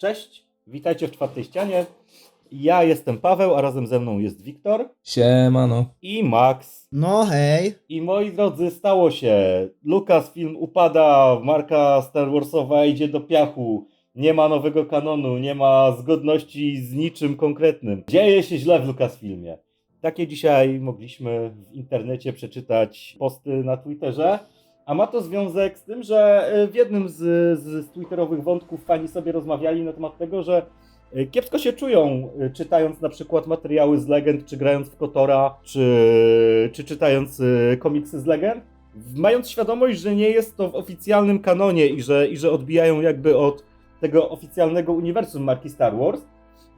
Cześć, witajcie w czwartej ścianie. Ja jestem Paweł, a razem ze mną jest Wiktor Siemano. i Max. No hej. I moi drodzy, stało się. Lucasfilm upada, marka Star Warsowa idzie do piachu. Nie ma nowego kanonu, nie ma zgodności z niczym konkretnym. Dzieje się źle w Lucasfilmie. Takie dzisiaj mogliśmy w internecie przeczytać posty na Twitterze. A ma to związek z tym, że y, w jednym z, z, twitterowych wątków fani sobie rozmawiali na temat tego, że y, kiepsko się czują, y, czytając na przykład materiały z legend, czy grając w Kotora, czy, czy czytając komiksy z legend, mając świadomość, że nie jest to w oficjalnym kanonie i że, i że odbijają jakby od tego oficjalnego uniwersum marki Star Wars.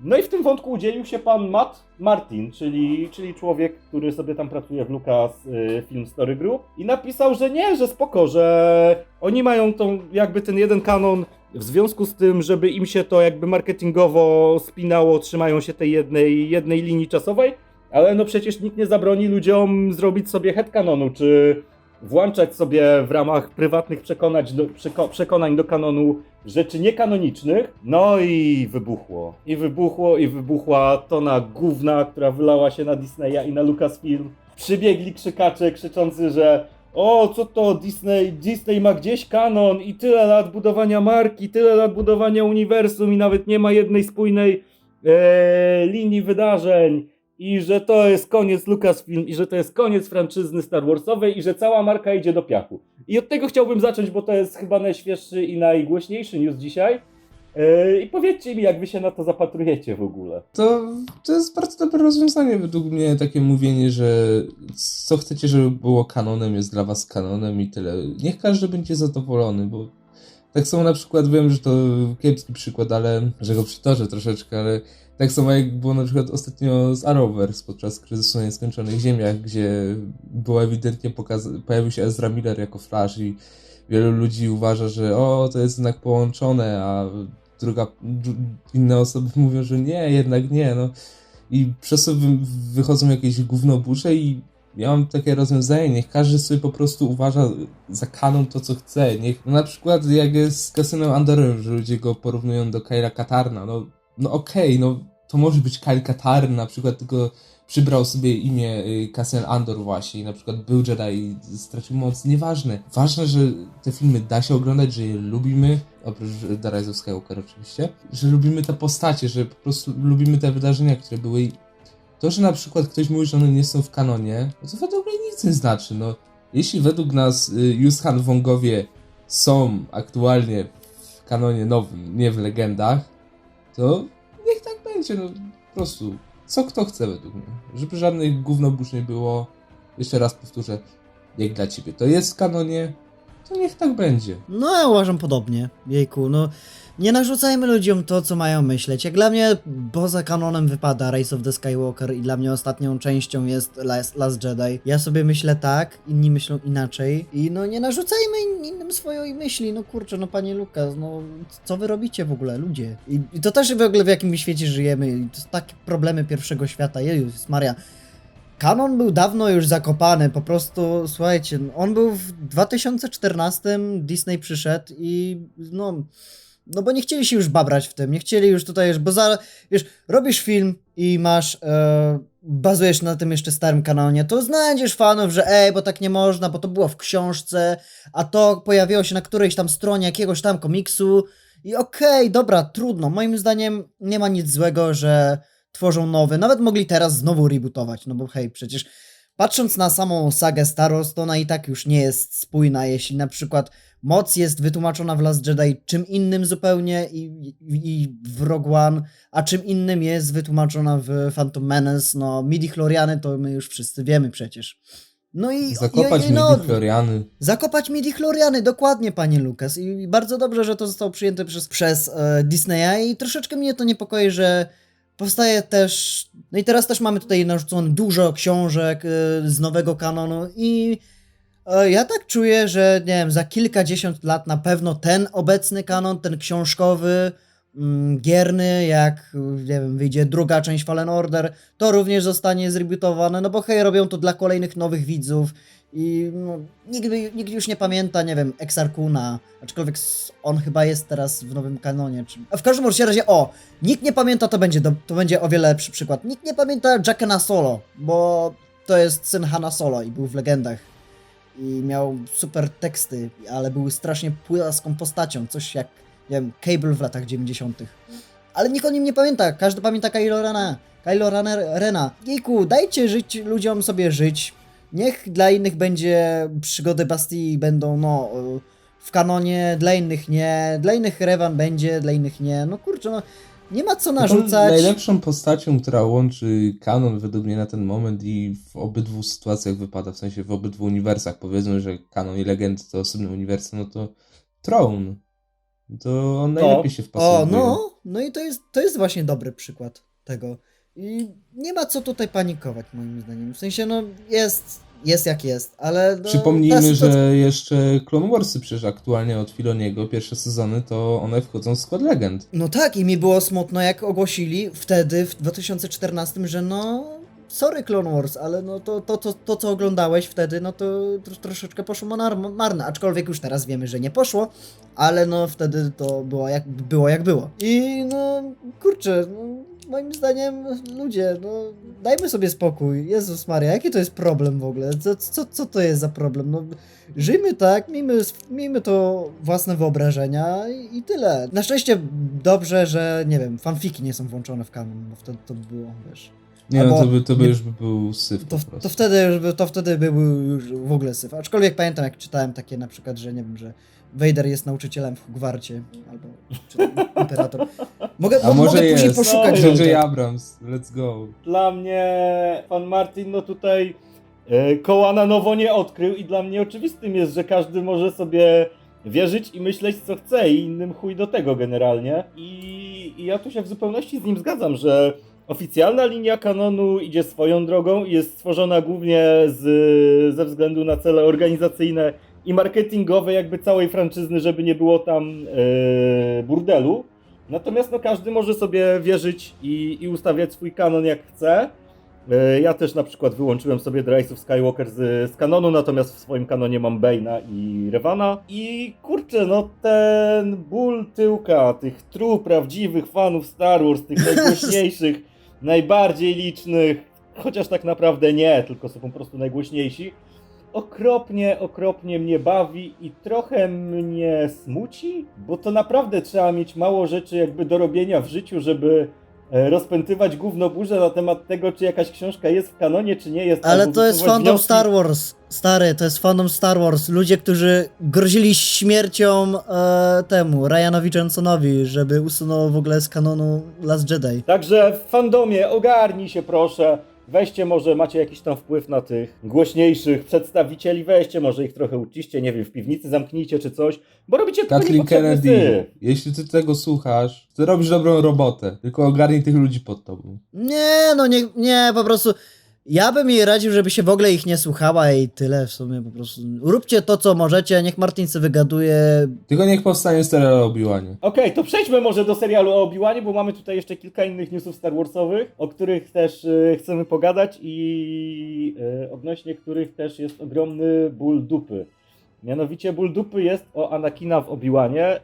No i w tym wątku udzielił się pan Matt Martin, czyli, czyli człowiek, który sobie tam pracuje w Lucas y, Film Story Group i napisał, że nie, że spoko, że oni mają tą jakby ten jeden kanon w związku z tym, żeby im się to jakby marketingowo spinało, trzymają się tej jednej, jednej linii czasowej, ale no przecież nikt nie zabroni ludziom zrobić sobie headcanonu, czy włączać sobie w ramach prywatnych do, przeko, przekonań do kanonu rzeczy niekanonicznych. No i wybuchło. I wybuchło, i wybuchła tona gówna, która wylała się na Disneya i na Lucasfilm. Przybiegli krzykacze krzyczący, że o, co to Disney, Disney ma gdzieś kanon i tyle lat budowania marki, tyle lat budowania uniwersum i nawet nie ma jednej spójnej e, linii wydarzeń i że to jest koniec Lucasfilm i że to jest koniec franczyzny Star Warsowej i że cała marka idzie do piachu. I od tego chciałbym zacząć, bo to jest chyba najświeższy i najgłośniejszy news dzisiaj. E, I powiedzcie mi, jak wy się na to zapatrujecie w ogóle. To, to jest bardzo dobre rozwiązanie według mnie, takie mówienie, że co chcecie, żeby było kanonem, jest dla was kanonem i tyle. Niech każdy będzie zadowolony, bo tak samo na przykład wiem, że to kiepski przykład, ale że go przytoczę troszeczkę, ale tak samo jak było na przykład ostatnio z Arrowverse podczas kryzysu na nieskończonych ziemiach, gdzie było ewidentnie pokaz- pojawił się Ezra Miller jako Flash i wielu ludzi uważa, że o, to jest jednak połączone, a druga, dru- inne osoby mówią, że nie, jednak nie, no. I przez to wy, wychodzą jakieś gównobusze i ja mam takie rozwiązanie, niech każdy sobie po prostu uważa za kanon to, co chce. Niech, no na przykład jak jest z Cassinem Andorem, że ludzie go porównują do Kyla Katarna, no, no okej, no to może być Kyle Katarn, na przykład tylko przybrał sobie imię y, Cassian Andor właśnie i na przykład był Jedi i stracił moc, nieważne. Ważne, że te filmy da się oglądać, że je lubimy, oprócz The Rise of Skywalker oczywiście, że lubimy te postacie, że po prostu lubimy te wydarzenia, które były i to, że na przykład ktoś mówi, że one nie są w kanonie, no to według mnie nic nie znaczy, no. Jeśli według nas y, Yushan Wongowie są aktualnie w kanonie nowym, nie w legendach, to niech tak będzie, no po prostu. Co kto chce według mnie. Żeby żadnych gównobusz nie było. Jeszcze raz powtórzę, jak dla ciebie to jest w kanonie, to niech tak będzie. No ja uważam podobnie. Jejku, no nie narzucajmy ludziom to, co mają myśleć. Jak dla mnie poza kanonem wypada Race of the Skywalker i dla mnie ostatnią częścią jest Last, Last Jedi. Ja sobie myślę tak, inni myślą inaczej i no nie narzucajmy in, innym swojej myśli. No kurczę, no panie Lukas, no co wy robicie w ogóle, ludzie? I, i to też w ogóle w jakim świecie żyjemy. I to takie problemy pierwszego świata. Jezus Maria. Kanon był dawno już zakopany, po prostu, słuchajcie, on był w 2014, Disney przyszedł i no, no bo nie chcieli się już babrać w tym, nie chcieli już tutaj, bo za, wiesz, robisz film i masz, e, bazujesz na tym jeszcze starym kanonie, to znajdziesz fanów, że ej, bo tak nie można, bo to było w książce, a to pojawiło się na którejś tam stronie jakiegoś tam komiksu i okej, dobra, trudno, moim zdaniem nie ma nic złego, że tworzą nowy. Nawet mogli teraz znowu rebootować, no bo hej, przecież patrząc na samą sagę Star Wars, to ona i tak już nie jest spójna, jeśli na przykład moc jest wytłumaczona w Last Jedi czym innym zupełnie i, i, i w Rogue One, a czym innym jest wytłumaczona w Phantom Menace, no midi-chloriany to my już wszyscy wiemy przecież. No i Zakopać i, i, no, midi-chloriany. Zakopać midi-chloriany, dokładnie, panie Lukas. I, I bardzo dobrze, że to zostało przyjęte przez, przez e, Disneya i troszeczkę mnie to niepokoi, że powstaje też... No i teraz też mamy tutaj narzucone dużo książek e, z nowego kanonu i e, ja tak czuję, że nie wiem, za kilkadziesiąt lat na pewno ten obecny kanon, ten książkowy mm, gierny, jak nie wiem, wyjdzie druga część Fallen Order, to również zostanie zrebootowane, no bo hej, robią to dla kolejnych nowych widzów i no, nikt, nikt już nie pamięta, nie wiem, Exarkuna, aczkolwiek on chyba jest teraz w nowym kanonie. Czy... A w każdym razie, o, nikt nie pamięta, to będzie, do, to będzie o wiele lepszy przykład. Nikt nie pamięta Jackena Solo, bo to jest syn Hanna Solo i był w legendach i miał super teksty, ale był strasznie płaską postacią, coś jak, nie wiem, Cable w latach 90. Ale nikt o nim nie pamięta, każdy pamięta Kylo Rena, Kylo Rena- Rena. Jejku, dajcie żyć ludziom sobie żyć, niech dla innych będzie przygody Bastii będą, no, w kanonie, dla innych nie, dla innych Revan będzie, dla innych nie, no kurczę, no, nie ma co narzucać. Najlepszą postacią, która łączy kanon według mnie na ten moment i w obydwu sytuacjach wypada, w sensie w obydwu uniwersach. Powiedzmy, że kanon i legendy to osobne uniwersy, no to Throne. To on najlepiej się wpasowuje. O, no, no i to jest, to jest właśnie dobry przykład tego. I nie ma co tutaj panikować, moim zdaniem. W sensie, no, jest, jest jak jest, ale. No, Przypomnijmy, sytuacja- że jeszcze Clone Warsy przecież aktualnie od Filoniego, pierwsze sezony, to one wchodzą w skład legend. No tak, i mi było smutno, jak ogłosili wtedy, w 2014, że no. Sorry Clone Wars, ale no to, to, to, to co oglądałeś wtedy, no to tro, troszeczkę poszło mar- marne. Aczkolwiek już teraz wiemy, że nie poszło, ale no wtedy to było jak było. Jak było. I no kurczę, no, moim zdaniem ludzie, no dajmy sobie spokój. Jezus Maria, jaki to jest problem w ogóle? Co, co, co to jest za problem? No żyjmy tak, miejmy, miejmy to własne wyobrażenia i, i tyle. Na szczęście dobrze, że nie wiem, fanfiki nie są włączone w kanon, bo wtedy to by było, wiesz. Nie Albo no, to by, to by nie- już by był syf To, po prostu. to, wtedy, już by- to wtedy by był już w ogóle syf. Aczkolwiek pamiętam, jak czytałem takie na przykład, że nie wiem, że Vader jest nauczycielem w Hogwarcie, albo czy tam imperator. Mogę, A mo- może mogę później poszukać. No, żeby J.J. Abrams, let's go. Dla mnie pan Martin no tutaj e, koła na nowo nie odkrył i dla mnie oczywistym jest, że każdy może sobie wierzyć i myśleć co chce i innym chuj do tego generalnie. I, i ja tu się w zupełności z nim zgadzam, że oficjalna linia kanonu idzie swoją drogą i jest stworzona głównie z, ze względu na cele organizacyjne i marketingowe jakby całej franczyzny, żeby nie było tam e, burdelu. Natomiast no, każdy może sobie wierzyć i, i ustawiać swój kanon jak chce. E, Ja też na przykład wyłączyłem sobie The Rise of Skywalker z, z kanonu, natomiast w swoim kanonie mam Bane'a i Revana. I kurczę, no ten ból tyłka tych true, prawdziwych fanów Star Wars, tych najgłośniejszych, najbardziej licznych, chociaż tak naprawdę nie, tylko są po prostu najgłośniejsi, okropnie, okropnie mnie bawi i trochę mnie smuci, bo to naprawdę trzeba mieć mało rzeczy jakby do robienia w życiu, żeby e, rozpętywać gówno burzę na temat tego, czy jakaś książka jest w kanonie, czy nie jest. Ale to jest fandom. Star Wars. Stary, to jest fandom Star Wars. Ludzie, którzy grozili śmiercią e, temu, Ryanowi Johnsonowi, żeby usunął w ogóle z kanonu Last Jedi. Także w fandomie ogarnij się proszę. Weźcie może, macie jakiś tam wpływ na tych głośniejszych przedstawicieli, weźcie może ich trochę uciście, nie wiem, w piwnicy zamknijcie czy coś, bo robicie tylko Kathleen Kennedy, jeśli ty tego słuchasz, to robisz dobrą robotę. Tylko ogarnij tych ludzi pod tobą. Nie, no nie, nie, po prostu. Ja bym jej radził, żeby się w ogóle ich nie słuchała i tyle w sumie po prostu. Róbcie to, co możecie, niech Martin se wygaduje. Tylko niech powstanie serial o Obi-Wanie. Okej, to przejdźmy może do serialu o Obi-Wanie, bo mamy tutaj jeszcze kilka innych newsów Star Warsowych, o których też y, chcemy pogadać i y, odnośnie których też jest ogromny ból dupy. Mianowicie ból dupy jest o Anakina w Obi-Wanie.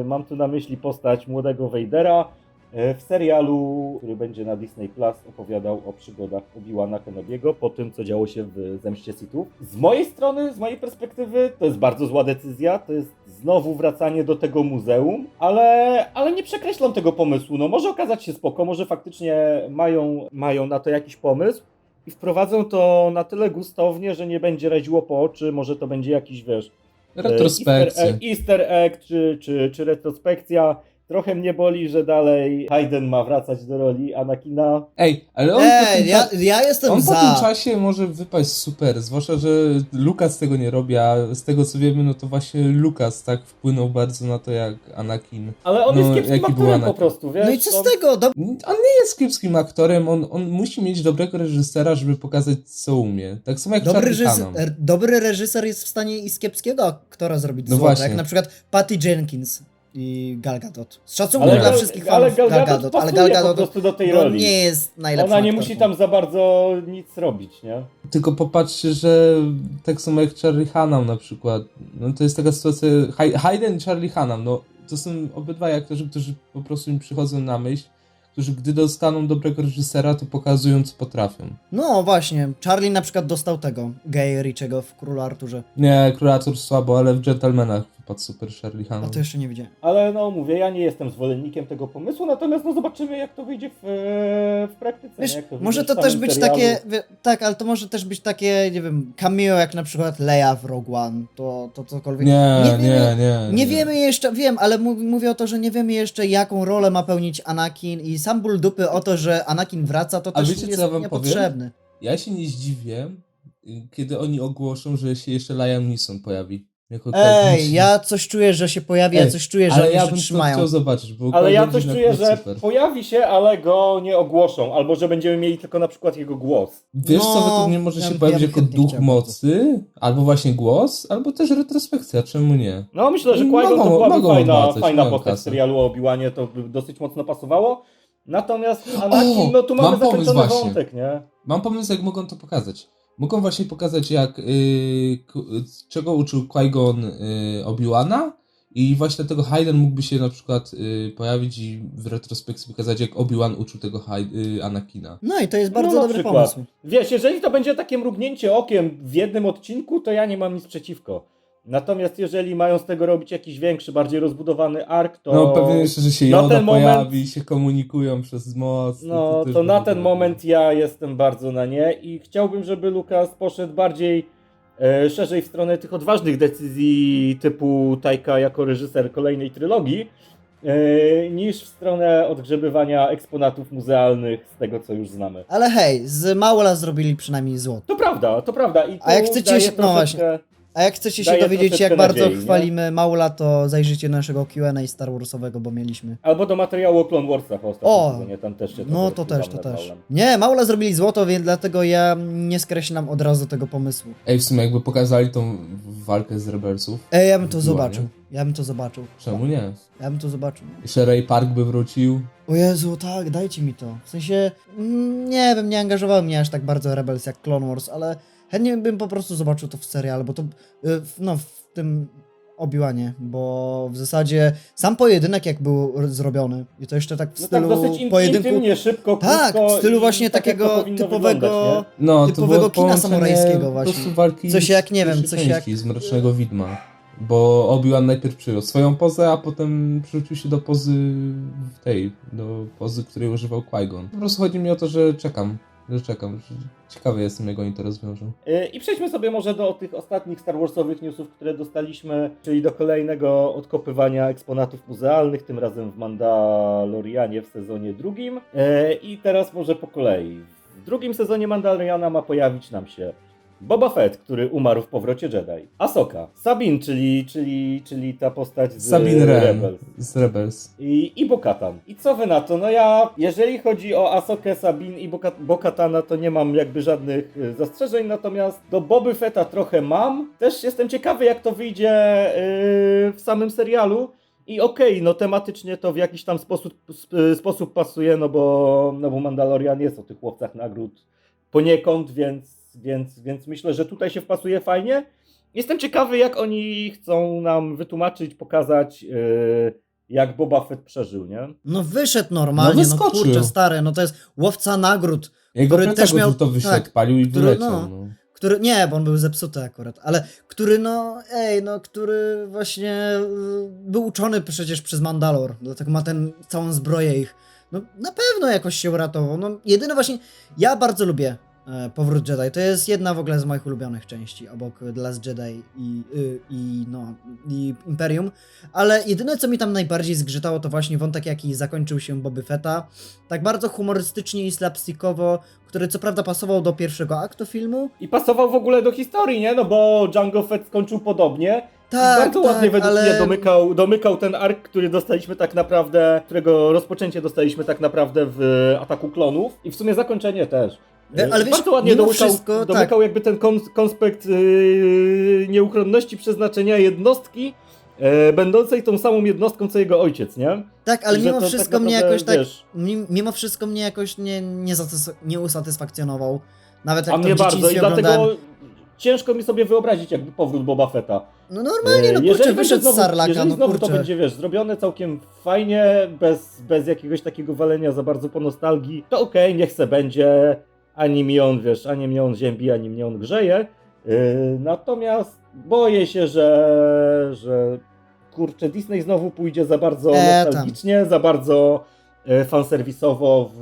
Y, mam tu na myśli postać młodego y, w serialu, który będzie na Disney Plus opowiadał o przygodach Obi-Wana Kenobiego po tym, co działo się w Zemście Sithów. Z mojej strony, z mojej perspektywy, to jest bardzo zła decyzja. To jest znowu wracanie do tego muzeum, ale, ale nie przekreślam tego pomysłu. No może okazać się spoko, może faktycznie mają, mają na to jakiś pomysł i wprowadzą to na tyle gustownie, że nie będzie raziło po oczy, może to będzie jakiś, wiesz, e, Retrospekcja. Easter, egg- Easter egg czy, czy, czy retrospekcja. Trochę mnie boli, że dalej Hayden ma wracać do roli Anakina. Ej, ale on, po Ej, tym, ja, cza- ja jestem on po za. tym czasie może wypaść super, zwłaszcza, że Lukas tego nie robi, a z tego co wiemy, no to właśnie Lukas tak wpłynął bardzo na to, jak Anakin. Ale on No, jest kiepskim jaki był aktorem po Anakin? prostu, wiesz? No i co on... z tego? Dob- On nie jest kiepskim aktorem, on, on musi mieć dobrego reżysera, żeby pokazać, co umie. Tak samo jak Dobry, Charlie reżyser, er, dobry reżyser jest w stanie i z kiepskiego aktora zrobić No złoto, właśnie. jak na przykład Patty Jenkins. I Gal Gadot. Z szacunkiem Ale, dla Gal- wszystkich ale fanów Gal Gal Gadot ale pasuje Gal po Gadot prostu do tej no, roli. nie jest najlepszą Ona nie musi tam za bardzo nic robić, nie? Tylko popatrzcie, że tak samo jak Charlie Hunnam na przykład. No to jest taka sytuacja. Hay- Hayden i Charlie Hunnam, no to są obydwaj aktorzy, którzy po prostu mi przychodzą na myśl, którzy gdy dostaną dobrego reżysera, to pokazują co potrafią. No właśnie, Charlie na przykład dostał tego, Gay Richiego w Królu Arturze. Nie, Królator słabo, ale w Gentlemanach wypadł super Charlie A Hunnam. to jeszcze nie widziałem. Ale no mówię, ja nie jestem zwolennikiem tego pomysłu, natomiast no zobaczymy jak to wyjdzie w, w praktyce. Wiesz, nie? To może to też być serialu. takie, wie, tak, ale to może też być takie, nie wiem, cameo jak na przykład Leia w Rogue One, to, to cokolwiek. Nie, nie, wiemy- nie, nie. Nie wiemy jeszcze, wiem, ale mów, mówię o to, że nie wiemy jeszcze jaką rolę ma pełnić Anakin i sam ból dupy o to, że Anakin wraca, to A też wiecie, co jest ja wam niepotrzebny. Ja się nie zdziwię, y, kiedy oni ogłoszą, że się jeszcze Liam Neeson pojawi. Jako Ej, Kevin. ja coś czuję, że się pojawi, ja Ej, coś czuję, że ale oni ja się bym to trzymają. chciał zobaczyć, bo Ale ja coś czuję, że super. pojawi się, ale go nie ogłoszą, albo że będziemy mieli tylko na przykład jego głos. Wiesz co, No, według mnie może ja się bym- pojawić ja bym jako chętnie duch chciał mocy, albo właśnie głos, albo też retrospekcja, czemu nie? No myślę, że Qui-Gon to byłaby mogą fajna, odwracać, fajna mają postać w kasę. serialu o Obi-Wanie, to by dosyć mocno pasowało. Natomiast Anakin, O, no tu mamy mam pomysł zakończony właśnie. wątek, nie? Mam pomysł, jak mogą to pokazać. Mogą właśnie pokazać, jak yy, k- czego uczył Qui-Gon yy, Obi-Wana i właśnie dlatego Hayden mógłby się na przykład yy, pojawić i w retrospekcji pokazać, jak Obi-Wan uczył tego Hay- yy, Anakina. No i to jest bardzo no, dobry przykład. pomysł. Wiesz, jeżeli to będzie takie mrugnięcie okiem w jednym odcinku, to ja nie mam nic przeciwko. Natomiast jeżeli mają z tego robić jakiś większy, bardziej rozbudowany ark, to... No pewnie jeszcze, że się na Yoda ten moment- pojawi, się komunikują przez moc. No, też to na będzie ten moment ja jestem bardzo na nie i chciałbym, żeby Lukas poszedł bardziej e, szerzej w stronę tych odważnych decyzji typu Tajka jako reżyser kolejnej trylogii, e, niż w stronę odgrzebywania eksponatów muzealnych z tego, co już znamy. Ale hej, z Maula zrobili przynajmniej złoto. To prawda, to prawda. I A jak chcecie się- no właśnie. A jak chcecie się Daje dowiedzieć, troszeczkę jak bardzo nadziei, nie? chwalimy Maula, to zajrzyjcie do naszego Q&A Star Warsowego, bo mieliśmy. Albo do materiału o Clone Warsach o ostatnim O! sezonie, tam też się No trochę to też, to też. nad Maulem. Nie, Maula zrobili złoto, więc dlatego ja nie skreślam od razu tego pomysłu. Ej, w sumie jakby pokazali tą walkę z Rebelsów, Ej, ja bym to Była, zobaczył. nie? Ja bym to zobaczył. czemu nie? Ja bym to zobaczył. Jeszcze Ray Park by wrócił. O Jezu, tak, dajcie mi to. W sensie, mm, nie wiem, nie angażowały mnie aż tak bardzo Rebels jak Clone Wars, ale chętnie bym po prostu zobaczył to w serialu, bo to, y, w- no, w tym Obiłanie, bo w zasadzie sam pojedynek jak był zrobiony i to jeszcze tak w No tak stylu dosyć pojedynku, intymnie, szybko, Tak, w stylu właśnie tak, takiego powinno typowego-? No, Typowego kina samurajskiego po właśnie. prostu walki Coś jak, nie z wiem, coś jak- z Mrocznego Widma. Bo Obi-Wan najpierw przyjął swoją pozę, a potem przerzucił się do pozy tej, do pozy, której używał Qui-Gon. Po prostu chodzi mi o to, że czekam, że czekam. Ciekawy jestem, jak oni to rozwiążą. Y, I przejdźmy sobie może do tych ostatnich Star Warsowych newsów, które dostaliśmy, czyli do kolejnego odkopywania eksponatów muzealnych, tym razem w Mandalorianie w sezonie drugim. Y, I teraz może po kolei. W drugim sezonie Mandaloriana ma pojawić nam się Boba Fett, który umarł w powrocie Jedi. Ahsoka, Sabine, czyli, czyli, czyli ta postać z Sabine Wren Rebels. z Rebels. I, i Bokatan. I co wy na to? No ja, jeżeli chodzi o Asokę, Sabin i Boka- Bokatana, to nie mam jakby żadnych y, zastrzeżeń, natomiast do Boby Fetta trochę mam. Też jestem ciekawy, jak to wyjdzie y, w samym serialu. I okej, no tematycznie to w jakiś tam sposób, sp- y, sposób pasuje, no bo, no bo Mandalorian jest o tych łowcach nagród poniekąd, więc, więc, więc myślę, że tutaj się wpasuje fajnie. Jestem ciekawy, jak oni chcą nam wytłumaczyć, pokazać, yy, jak Boba Fett przeżył, nie? no wyszedł normalnie, No no, wyskoczył. kurczę stary, no to jest łowca nagród, Jego Który też miał- to wyszedł, tak, palił i który, wyleciał. no. No. który, nie, bo on był zepsuty akurat, ale który no, ej, no, który właśnie y, był uczony przecież przez Mandalor, dlatego ma ten, całą zbroję ich. No na pewno jakoś się uratował, no jedyne właśnie, ja bardzo lubię Powrót Jedi, to jest jedna w ogóle z moich ulubionych części, obok The Last Jedi i, y, i no, i Imperium, ale jedyne co mi tam najbardziej zgrzytało to właśnie wątek jaki zakończył się Boby Fetta, tak bardzo humorystycznie i slapstickowo, który co prawda pasował do pierwszego aktu filmu, I pasował w ogóle do historii, nie? No bo Django Fett skończył podobnie. Tak, I bardzo tak, ładnie według ale... mnie domykał, domykał ten ark, który dostaliśmy tak naprawdę, którego rozpoczęcie dostaliśmy tak naprawdę w Ataku Klonów. I w sumie zakończenie też. Wie- ale wiesz, bardzo ładnie domykał, wszystko, domykał jakby ten kons- konspekt yy, nieuchronności przeznaczenia jednostki, e, będącej tą samą jednostką co jego ojciec, nie? Tak, ale mimo to wszystko tak mnie jakoś tak. wiesz, Mimo wszystko mnie jakoś nie, nie, nie usatysfakcjonował. Nawet jak A mnie bardzo i dlatego ciężko mi sobie wyobrazić jakby powrót Boba Fetta. No normalnie, no E, kurczę, będzie wyszedł z Sarlaka, jeżeli no znowu to kurczę. będzie, wiesz, zrobione całkiem fajnie, bez, bez jakiegoś takiego walenia za bardzo po nostalgii, to okej, niech se będzie, ani mi on, wiesz, ani mnie on ziębi, ani mnie on grzeje. Yy, natomiast boję się, że, że kurczę, Disney znowu pójdzie za bardzo E, tam. nostalgicznie, za bardzo fanserwisowo w,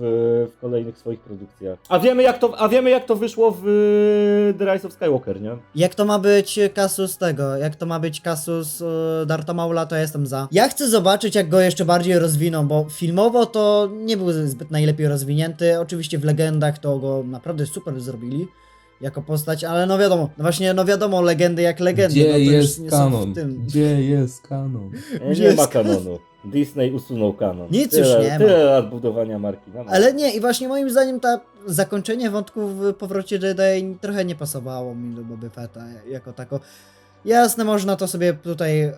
w kolejnych swoich produkcjach. A wiemy, jak to, a wiemy, jak to wyszło w e, The Rise of Skywalker, nie? Jak to ma być kasus tego, jak to ma być kasus e, Darta Maula, to ja jestem za. Ja chcę zobaczyć, jak go jeszcze bardziej rozwiną, bo filmowo to nie był zbyt najlepiej rozwinięty. Oczywiście w legendach to go naprawdę super zrobili jako postać, ale no wiadomo, no właśnie, no wiadomo, legendy jak legendy. Gdzie no to już jest nie są kanon? W tym. Gdzie jest kanon? Nie, Gdzie nie jest ma kanon? kanonu. Disney usunął kanon. Nic tyle, już nie ma. Tyle lat budowania marki. No. Ale nie, i właśnie moim zdaniem ta zakończenie wątku w powrocie Jedi trochę nie pasowało mi do Boba Fetta jako tako. Jasne, można to sobie tutaj e,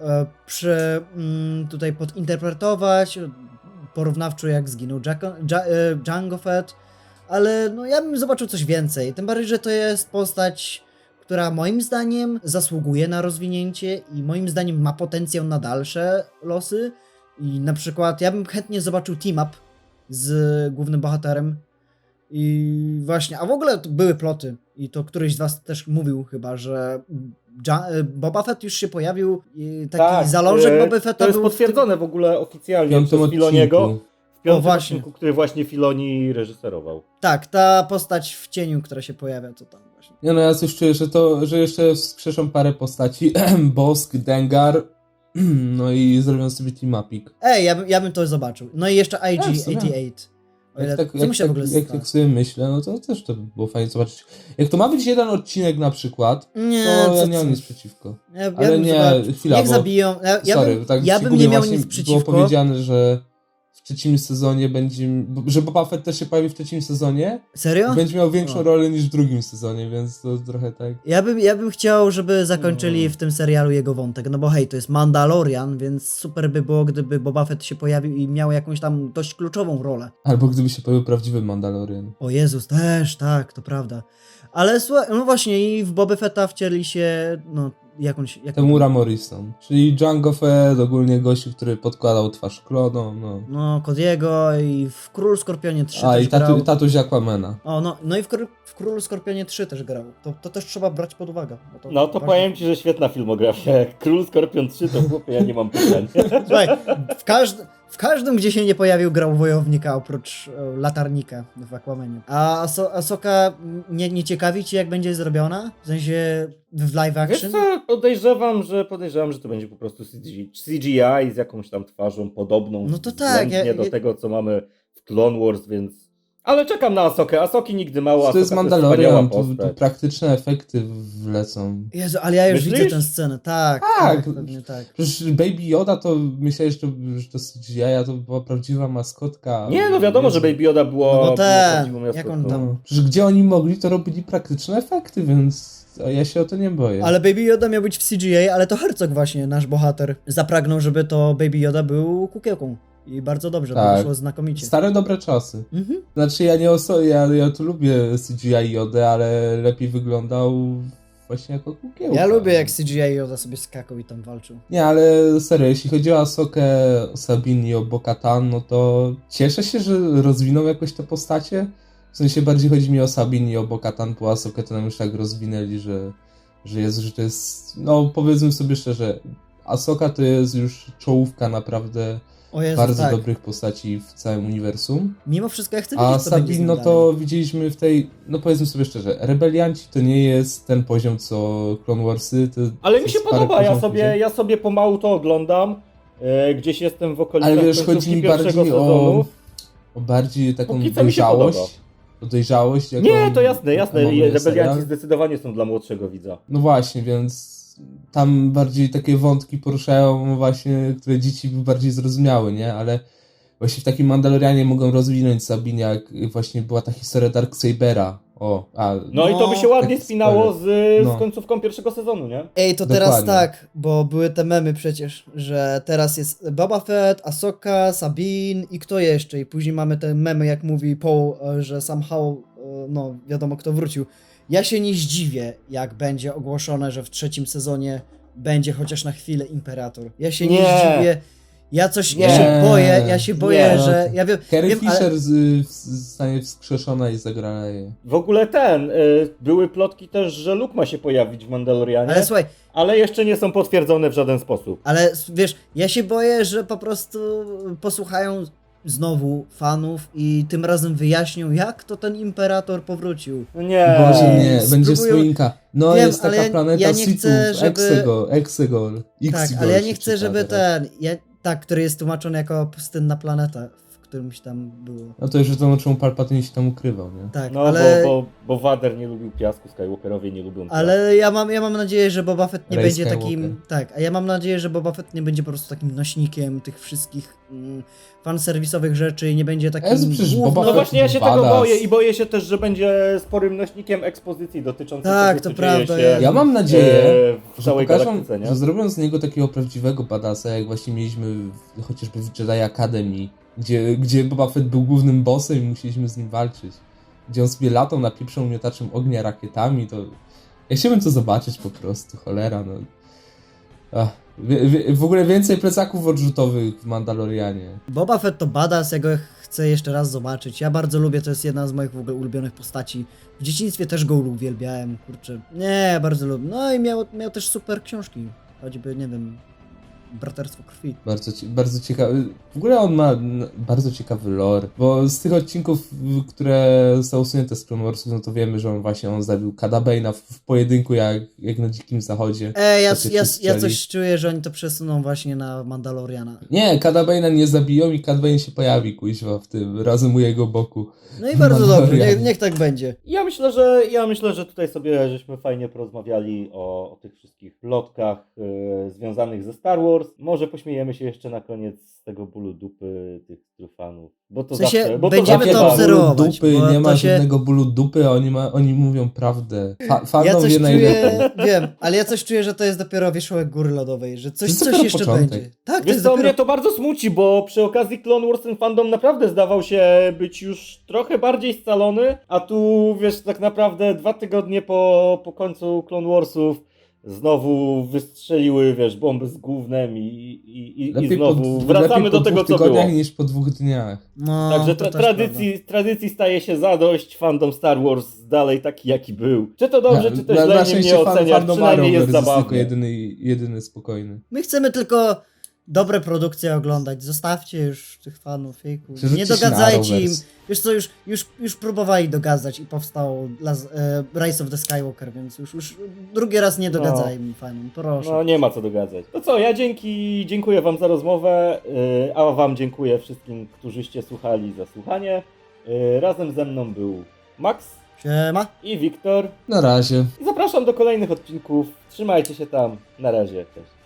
przy, mm, tutaj podinterpretować, porównawczo jak zginął Jacko, ja, e, Jango Fett, ale no ja bym zobaczył coś więcej. Tym bardziej, że to jest postać, która moim zdaniem zasługuje na rozwinięcie i moim zdaniem ma potencjał na dalsze losy. I na przykład ja bym chętnie zobaczył team up z głównym bohaterem. I właśnie, a w ogóle to były ploty. I to któryś z was też mówił chyba, że ja, Boba Fett już się pojawił. I taki Tak, zalążek e, Boba Fetta To jest był w tym- potwierdzone w ogóle oficjalnie przez Filoniego. W piątym właśnie. odcinku, który właśnie Filoni reżyserował. Tak, ta postać w cieniu, która się pojawia, to tam właśnie. Nie no, ja coś czuję, że to, że jeszcze wskrzeszą parę postaci. Bosk, Dengar, no i zrobią sobie team upik. Ej, ja, bym- ja bym to zobaczył. No i jeszcze IG-88. O ile, Jak tak, co jak, mu się w ogóle tak, jak stało? tak sobie myślę, no to też to by było fajnie zobaczyć. Jak to ma być jeden odcinek na przykład, Nie, to ja co- nie mam nic przeciwko. Ja, ja Ale bym nie, zobaczył. chwila, Niech bo- zabiją. Ja, ja Sorry, bym, tak ja bym szczególnie nie miał właśnie nic przeciwko. Było powiedziane, że w trzecim sezonie będzie, że Boba Fett też się pojawi w trzecim sezonie Serio? będzie miał większą O. rolę niż w drugim sezonie, więc to trochę tak... Ja bym, ja bym chciał, żeby zakończyli Hmm. w tym serialu jego wątek, no bo hej, to jest Mandalorian, więc super by było, gdyby Boba Fett się pojawił i miał jakąś tam dość kluczową rolę. Albo gdyby się pojawił prawdziwy Mandalorian. O Jezus, też, tak, to prawda. Ale słuchaj, no właśnie i w Boba Fetta wcieli się, no, jakąś... Jak... Temura Morrison, czyli Django Fett, ogólnie gościu, który podkładał twarz klonom, no. No, Kodiego i w Król Skorpionie 3 A też i grał. tatu, tatuś Aquamana. O, no, no i w, Król, w Królu Skorpionie 3 też grał. To, to też trzeba brać pod uwagę. bo to No to ważne. powiem ci, że świetna filmografia. Król Skorpion 3 to chłopie, ja nie mam pytań. Słuchaj, w, każd w każdym, gdzie się nie pojawił, grał wojownika, oprócz e, latarnika w Aquamanie. A Aso Asoka nie, nie ciekawi cię, jak będzie zrobiona? W sensie w live Wiesz action? co, podejrzewam, że podejrzewam, że to będzie po prostu CGI, CGI z jakąś tam twarzą podobną No to tak, względnie ja- do ja- tego, co mamy w Clone Wars, więc... Ale czekam na Asokę. Asoki nigdy mało, To jest Mandalorian, to, to praktyczne efekty wlecą. Jezu, ale ja już Myślisz? widzę tę scenę. Tak, Tak. tak, pewnie tak. Przecież Baby Yoda to myślałeś, że, że to CGI, a to była prawdziwa maskotka. Nie, no wiadomo, że Baby Yoda było, No bo było ten, jak on tam- No. Przecież gdzie oni mogli, to robili praktyczne efekty, więc ja się o to nie boję. Ale Baby Yoda miał być w CGI, ale to Herzog właśnie, nasz bohater, zapragnął, żeby to Baby Yoda był kukiełką. I bardzo dobrze, to Tak. wyszło znakomicie. Stare dobre czasy. Mhm. Znaczy ja nie oso- ja, ja tu lubię CGI Jodę, ale lepiej wyglądał właśnie jako kukiełka. Ja lubię jak CGI Yoda sobie skakał i tam walczył. Nie, ale serio, jeśli chodzi o Asokę, o Sabin i o Bokatan, no to cieszę się, że rozwiną jakoś te postacie. W sensie bardziej chodzi mi o Sabin i o Bokatan, bo Asokę to nam już tak rozwinęli, że, że jest, że to jest, no powiedzmy sobie szczerze, Asoka to jest już czołówka naprawdę O Jezu, bardzo tak. dobrych postaci w całym uniwersum. Mimo wszystko ja chcę A wiedzieć, co z Sabin, no dalej. to widzieliśmy w tej, no powiedzmy sobie szczerze, Rebelianci to nie jest ten poziom co Clone Warsy. To, Ale to mi się podoba, ja sobie, ja sobie pomału to oglądam. E, gdzieś jestem w okolicach Ale wiesz, chodzi mi bardziej o, o bardziej taką Póki dojrzałość. dojrzałość. jaką Nie, to jasne, jasne. Rebelianci serial. zdecydowanie są dla młodszego widza. No właśnie, więc tam bardziej takie wątki poruszają właśnie, które dzieci by bardziej zrozumiały, nie? Ale właśnie w takim Mandalorianie mogą rozwinąć Sabine, jak właśnie była ta historia Darksabera O, a, No, i to by się ładnie tak spinało z, z No. końcówką pierwszego sezonu, nie? Ej, to Dokładnie. teraz tak, bo były te memy przecież, że teraz jest Boba Fett, Ahsoka, Sabine i kto jeszcze? I później mamy te memy, jak mówi Paul, e, że somehow, e, no wiadomo kto wrócił. Ja się nie zdziwię, jak będzie ogłoszone, że w trzecim sezonie będzie chociaż na chwilę Imperator. Ja się nie, Nie. zdziwię. Ja coś, ja Nie. się boję, ja się boję, Nie. że, ja wiem, Carrie wiem, ale- Fisher z, w- zostanie wskrzeszona i zagra je. W ogóle ten, y, były plotki też, że Luke ma się pojawić w Mandalorianie, ale ale, słuchaj, jeszcze nie są potwierdzone w żaden sposób. Ale wiesz, ja się boję, że po prostu posłuchają znowu fanów i tym razem wyjaśnią, jak to ten imperator powrócił. No Nie. Boże nie, będzie spróbują- swoinka. No Wiem, jest taka ja- planeta ja nie Sithów, chcę, żeby- Exegol, Exegol, tak, ale ja nie chcę, żeby teraz. ten, ja, tak, który jest tłumaczony jako pustynna planeta, w którymś tam było. No to już wiadomo, czemu Palpatine się tam ukrywał, nie? Tak, No, ale, bo, bo, bo Wader nie lubił piasku, Skywalkerowie nie lubią piasku. ale ja mam, ja mam nadzieję, że Boba Fett nie Rey będzie Skywalker. takim, tak, a ja mam nadzieję, że Boba Fett nie będzie po prostu takim nośnikiem tych wszystkich mm, fanserwisowych rzeczy i nie będzie takim Jezu, przecież główno- Boba No właśnie ja się tego Badass. boję i boję się też, że będzie sporym nośnikiem ekspozycji dotyczącej Tak, tego, to prawda, ja- Ja mam nadzieję, e, że pokażą, że zrobią z niego takiego prawdziwego badasa, jak właśnie mieliśmy w, chociażby w Jedi Academy, gdzie, gdzie Boba Fett był głównym bossem i musieliśmy z nim walczyć. Gdzie on sobie latał na pieprzą miotaczem ognia rakietami, to... Ja chciałbym to zobaczyć po prostu, cholera, no. Ach, wie, w ogóle więcej plecaków odrzutowych w Mandalorianie. Boba Fett to badass, ja go chcę jeszcze raz zobaczyć. Ja bardzo lubię, to jest jedna z moich w ogóle ulubionych postaci. W dzieciństwie też go uwielbiałem, kurczę. Nie, bardzo lubię. No i miał, miał też super książki. Choćby, nie wiem, Braterstwo Krwi. Bardzo, bardzo ciekawy. W ogóle on ma bardzo ciekawy lore, bo z tych odcinków, które zostały usunięte z Clone Warsów, no to wiemy, że on właśnie on zabił Kada Bane'a w, w pojedynku jak, jak na Dzikim Zachodzie. Ej, ja, ja, ja coś czuję, że oni to przesuną właśnie na Mandaloriana. Nie, Kada Bane'a nie zabiją i Cad Bane się pojawi, kuźwa, w tym, razem u jego boku. No i bardzo dobrze, niech, niech tak będzie. Ja myślę, że ja myślę, że tutaj sobie żeśmy fajnie porozmawiali o, o tych wszystkich plotkach e, związanych ze Star Wars. Może pośmiejemy się jeszcze na koniec z tego bólu dupy tych trufanów. Bo to W sensie zawsze, bo będziemy to to zawsze bólu obserwować, dupy, bo nie ma to się- żadnego bólu dupy, a oni, ma, oni mówią prawdę. Fa, fandom Ja coś wie najlepiej. czuję, wiem, ale ja coś czuję, że to jest dopiero wierzchołek góry lodowej, że To coś, coś jeszcze początek. będzie. Tak, to Wiesz jest co, dopiero... mnie to bardzo smuci, bo przy okazji Clone Wars ten fandom naprawdę zdawał się być już trochę bardziej scalony, a tu wiesz, tak naprawdę dwa tygodnie po, po końcu Clone Warsów znowu wystrzeliły, wiesz, bomby z gównem i, i, i, i znowu po, wracamy do tego, co było. niż po dwóch dniach. No, Także to tra- tradycji, tradycji staje się zadość, fandom Star Wars dalej taki jaki był. Czy to dobrze, czy też na, na źle, nie mnie oceniasz, fandom przynajmniej jest Arrowverse jest jedyny, jedyny spokojny. My chcemy tylko dobre produkcje oglądać. Zostawcie już tych fanów, jejku. Przerzućcie Nie się na dogadzajcie im. Arrowverse. Wiesz co, już, już, już próbowali dogadzać i powstało Las, e, Rise of the Skywalker, więc już, już drugi raz nie dogadzajmy im fanom, proszę. No nie ma co dogadzać. To co, ja dzięki, dziękuję wam za rozmowę, yy, a wam dziękuję wszystkim, którzyście słuchali za słuchanie. Yy, razem ze mną był Max Siema. i Wiktor. Na razie. I zapraszam do kolejnych odcinków. Trzymajcie się tam. Na razie. Cześć.